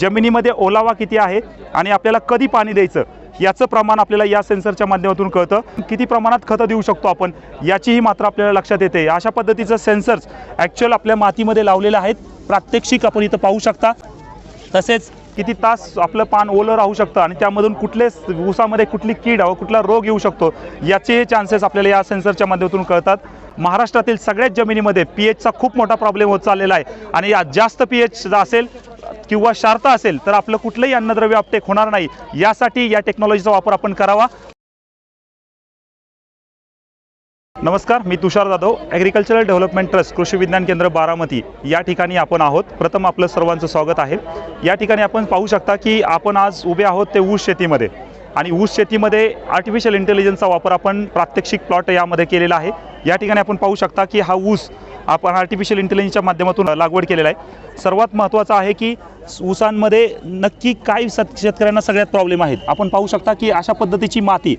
जमिनीमध्ये ओलावा किती आहे आणि आपल्याला कधी पाणी द्यायचं? याचं प्रमाण आपल्याला या सेन्सरच्या माध्यमातून कळतं. किती प्रमाणात खतं देऊ शकतो आपण? याचीही मात्र आपल्याला लक्षात येते. अशा पद्धतीचं सेन्सर्स ॲक्च्युअल आपल्या मातीमध्ये लावलेले आहेत. प्रात्यक्षिक आपण इथं पाहू शकता. तसेच किती तास आपलं पान ओलं राहू शकतं आणि त्यामधून कुठले ऊसामध्ये कुठली कीड व कुठला रोग येऊ शकतो याचे चान्सेस आपल्याला या सेन्सरच्या माध्यमातून कळतात. महाराष्ट्रातील सगळ्याच जमिनीमध्ये पी एचचा खूप मोठा प्रॉब्लेम होत चाललेला आहे. आणि या जास्त पी एच असेल किंवा शार्ता असेल तर आपलं कुठलंही अन्नद्रव्य अपटेक होणार नाही. यासाठी या टेक्नॉलॉजीचा वापर आपण करावा. नमस्कार मी Tushar Jadhav agricultural development trust Krishi Vigyan Kendra Baramati. या ठिकाणी आपण आहोत. प्रथम आपलं सर्वांचं स्वागत आहे. या ठिकाणी आपण पाहू शकता की आपण आज उभे आहोत ते ऊस शेतीमध्ये. आणि ऊस शेतीमध्ये आर्टिफिशियल इंटेलिजन्सचा वापर आपण प्रात्यक्षिक प्लॉट यामध्ये केलेला आहे. या ठिकाणी आपण पाहू शकता की हा ऊस आपण आर्टिफिशियल इंटेलिजन्सच्या माध्यमातून लागवड केलेला आहे. सर्वात महत्त्वाचं आहे की ऊसांमध्ये नक्की काय सत शेतकऱ्यांना सगळ्यात प्रॉब्लेम आहेत. आपण पाहू शकता की अशा पद्धतीची माती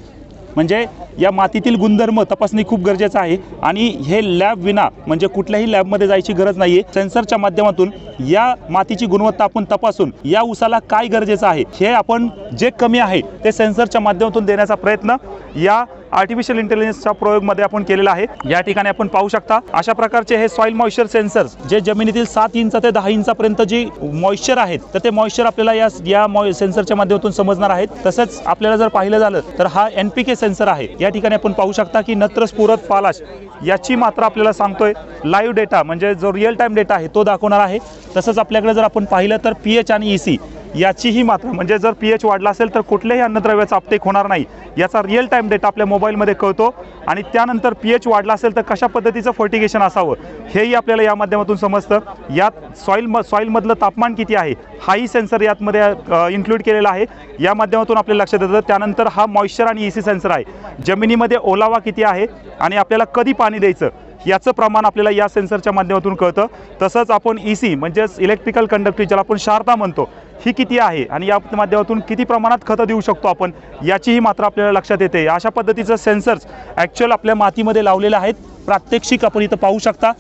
म्हणजे या मातीतील गुणधर्म तपासणी खूप गरजेचं आहे. आणि हे लॅब विना म्हणजे कुठल्याही लॅबमध्ये जायची गरज नाही आहे सेन्सरच्या माध्यमातून या मातीची गुणवत्ता आपण तपासून या ऊसाला काय गरजेचं आहे हे आपण जे कमी आहे ते सेन्सरच्या माध्यमातून देण्याचा प्रयत्न या आर्टिफिशियल इंटेलिजन्सच्या प्रयोगमध्ये आपण केलेला आहे. या ठिकाणी आपण पाहू शकता अशा प्रकारचे हे सॉईल मॉइश्चर सेन्सर्स जे जमिनीतील सात इंच ते दहा इंचापर्यंत जी मॉइश्चर आहेत तर ते मॉइश्चर आपल्याला या या सेन्सरच्या माध्यमातून समजणार आहेत. तसंच आपल्याला जर पाहिलं झालं तर हा एन पी के सेन्सर आहे. या ठिकाणी आपण पाहू शकता की नत्र स्फुरत पालाश याची मात्रा आपल्याला सांगतोय लाईव्ह डेटा म्हणजे जो रिअल टाईम डेटा आहे तो दाखवणार आहे. तसंच आपल्याकडे जर आपण पाहिलं तर पी एच आणि ई सी याचीही मात्रा म्हणजे जर पी एच वाढला असेल तर कुठल्याही अन्नद्रव्याचा अपटेक होणार नाही. याचा रिअल टाईम डेटा आपल्या मोबाईलमध्ये कळतो आणि त्यानंतर पी एच वाढला असेल तर कशा पद्धतीचं फर्टिगेशन असावं हेही आपल्याला या माध्यमातून समजतं. यात सॉईल म सॉईलमधलं तापमान किती आहे हाही सेन्सर यातमध्ये इन्क्लूड केलेला आहे. या माध्यमातून आपल्याला लक्षात येतं. त्यानंतर हा मॉइश्चर आणि ई सी सेन्सर आहे. जमिनीमध्ये ओलावा किती आहे आणि आपल्याला कधी पाणी द्यायचं? याचं प्रमाण आपल्याला या सेन्सरच्या माध्यमातून कळतं. तसंच आपण ई सी म्हणजेच इलेक्ट्रिकल कंडक्टिव्ह ज्याला आपण शारदा म्हणतो ही किती आहे? आणि या माध्यमातून किती प्रमाणात खतं देऊ शकतो आपण? याचीही मात्र आपल्याला लक्षात येते. अशा पद्धतीचं सेन्सर्स ॲक्च्युअल आपल्या मातीमध्ये लावलेले आहेत. प्रात्यक्षिक आपण इथं पाहू शकता.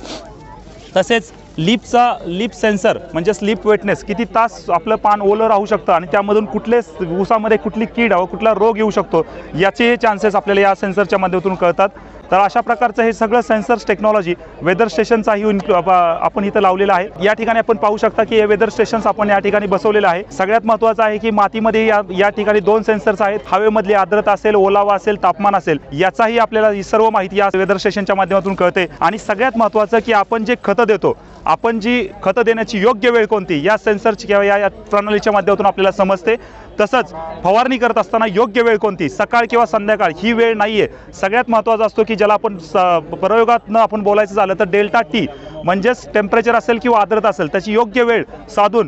तसेच लिपचा लिप सेन्सर म्हणजे स्लिप वेटनेस किती तास आपलं पान ओलं राहू शकतं आणि त्यामधून कुठले ऊसामध्ये कुठली कीड व कुठला रोग येऊ शकतो याचे चान्सेस आपल्याला या सेन्सरच्या माध्यमातून कळतात. तर अशा प्रकारचं हे सगळं सेन्सर्स टेक्नॉलॉजी वेदर स्टेशनचाही आपण इथं लावलेलं आहे. या ठिकाणी आपण पाहू शकता की हे वेदर स्टेशन्स आपण या ठिकाणी बसवलेलं आहे. सगळ्यात महत्त्वाचं आहे की मातीमध्ये या या ठिकाणी दोन सेन्सर्स आहेत. हवेमधली आर्द्रता असेल ओलावा असेल तापमान असेल याचाही आपल्याला ही सर्व माहिती या वेदर स्टेशनच्या माध्यमातून कळते. आणि सगळ्यात महत्त्वाचं की आपण जे खतं देतो आपण जी खतं देण्याची योग्य वेळ कोणती या सेन्सरची किंवा या या प्रणालीच्या माध्यमातून आपल्याला समजते. तसंच फवारणी करत असताना योग्य वेळ कोणती सकाळ किंवा संध्याकाळ ही वेळ नाही आहे सगळ्यात महत्त्वाचा असतो की ज्याला आपण स- प्रयोगातनं आपण बोलायचं झालं तर डेल्टा टी म्हणजेच टेम्परेचर असेल किंवा आर्द्रता असेल त्याची योग्य वेळ साधून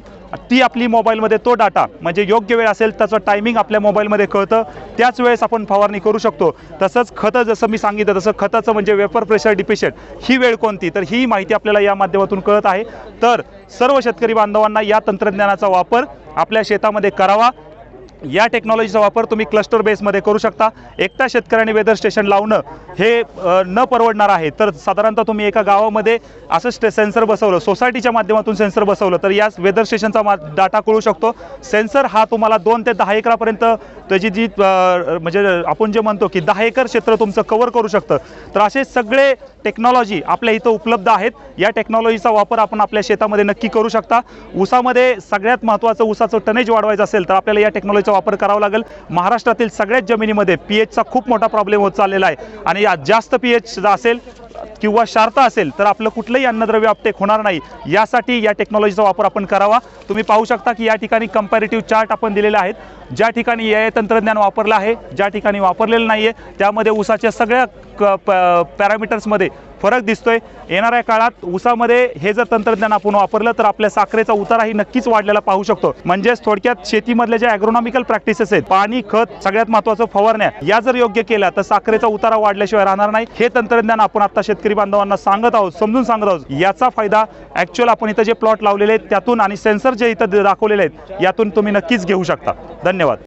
ती आपली मोबाईलमध्ये तो डाटा म्हणजे योग्य वेळ असेल त्याचं टायमिंग आपल्या मोबाईलमध्ये कळतं. त्याच वेळेस आपण फवारणी करू शकतो. तसंच खतं जसं मी सांगितलं तसं खताचं म्हणजे वेपर प्रेशर डिफिशियंट ही वेळ कोणती? तर ही माहिती आपल्याला या माध्यमातून कळत आहे. तर सर्व शेतकरी बांधवांना या तंत्रज्ञानाचा वापर आपल्या शेतामध्ये करावा. या टेक्नॉलॉजीचा वापर तुम्ही क्लस्टर बेसमध्ये करू शकता. एकटा शेतकऱ्याने वेदर स्टेशन लावणं हे न परवडणार आहे. तर साधारणतः तुम्ही एका गावामध्ये असं स्टे सेन्सर बसवलं सोसायटीच्या माध्यमातून सेन्सर बसवलं तर याच वेदर स्टेशनचा मा डाटा कळू शकतो. सेन्सर हा तुम्हाला दोन ते दहा एकरापर्यंत त्याची जी म्हणजे आपण जे म्हणतो की दहा एकर क्षेत्र तुमचं कव्हर करू शकतं. तर असे सगळे टेक्नॉलॉजी आपल्या इथं उपलब्ध आहेत. या टेक्नॉलॉजीचा वापर आपण आपल्या शेतामध्ये नक्की करू शकता. ऊसामध्ये सगळ्यात महत्त्वाचं ऊसाचं टनेज वाढवायचं असेल तर आपल्याला या टेक्नॉलॉजीचा वापर करावा लागेल. महाराष्ट्रातील सगळ्याच जमिनीमध्ये पी एचचा खूप मोठा प्रॉब्लेम होत चाललेला आहे. आणि यात जास्त पी एच असेल किंवा शार्ता असेल तर आपलं कुठलंही अन्नद्रव्य अपटेक होणार नाही. यासाठी या टेक्नॉलॉजीचा वापर आपण करावा. तुम्ही पाहू शकता की या ठिकाणी कंपॅरेटिव्ह चार्ट आपण दिलेले आहेत. ज्या ठिकाणी ए तंत्रज्ञान वापरलं आहे ज्या ठिकाणी वापरलेलं नाही आहे त्यामध्ये ऊसाच्या सगळ्या क प पॅरामीटर्समध्ये फरक दिसतोय. येणाऱ्या काळात ऊसामध्ये हे जर तंत्रज्ञान आपण वापरलं तर आपल्या साखरेचा उताराही नक्कीच वाढलेला पाहू शकतो. म्हणजेच थोडक्यात शेतीमधल्या ज्या ॲग्रोनॉमिकल प्रॅक्टिसेस आहेत पाणी खत सगळ्यात महत्त्वाचं फवारण्या या जर योग्य केल्या तर साखरेचा उतारा वाढल्याशिवाय राहणार नाही. हे तंत्रज्ञान आपण आता शेतकरी बांधवांना सांगत आहोत समजून सांगत आहोत. याचा फायदा ॲक्च्युअल आपण इथं जे प्लॉट लावलेले आहेत त्यातून आणि सेन्सर जे इथं दाखवलेले आहेत यातून तुम्ही नक्कीच घेऊ शकता. धन्यवाद.